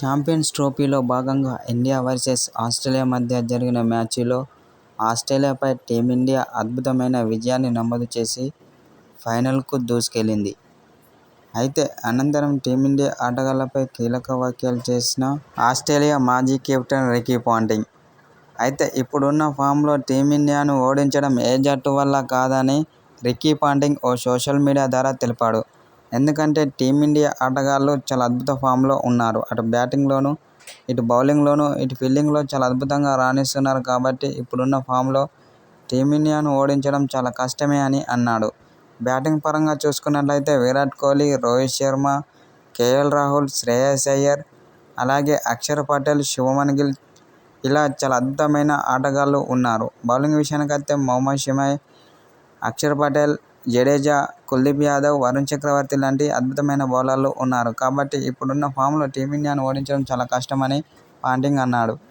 Champions ట్రోఫీలో భాగంగా India versus Australia మధ్య జరిగిన మ్యాచ్లో ఆస్ట్రేలియాపై టీమిండియా అద్భుతమైన విజయాన్ని నమోదు చేసి ఫైనల్కు దూసుకెళ్ళింది. అయితే అనంతరం టీమిండియా ఆటగాళ్ళపై కీలక వ్యాఖ్యలు చేసిన ఆస్ట్రేలియా మాజీ కెప్టెన్ రికీ పాంటింగ్. అయితే ఇప్పుడున్న ఫామ్లో టీమిండియాను ఓడించడం ఏ జట్టు వల్ల కాదని రికీ పాంటింగ్ ఓ సోషల్ మీడియా ద్వారా తెలిపాడు. ఎందుకంటే టీమిండియా ఆటగాళ్ళు చాలా అద్భుత ఫామ్లో ఉన్నారు. అటు బ్యాటింగ్లోనూ, ఇటు బౌలింగ్లోనూ, ఇటు ఫీల్డింగ్లో చాలా అద్భుతంగా రాణిస్తున్నారు కాబట్టి ఇప్పుడున్న ఫామ్లో టీమిండియాను ఓడించడం చాలా కష్టమే అని అన్నాడు. బ్యాటింగ్ పరంగా చూసుకున్నట్లయితే విరాట్ కోహ్లీ, రోహిత్ శర్మ, కేఎల్ రాహుల్, శ్రేయస్ అయ్యర్, అలాగే అక్షర్ పటేల్, శుభమన్ గిల్ ఇలా చాలా అద్భుతమైన ఆటగాళ్ళు ఉన్నారు. బౌలింగ్ విషయానికైతే మొహమ్మద్ షమి, అక్షర్ పటేల్, జడేజా, కుల్దీప్ యాదవ్, వరుణ్ చక్రవర్తి లాంటి అద్భుతమైన బౌలర్లు ఉన్నారు. కాబట్టి ఇప్పుడున్న ఫామ్లో టీమిండియాను ఓడించడం చాలా కష్టమని పాంటింగ్ అన్నాడు.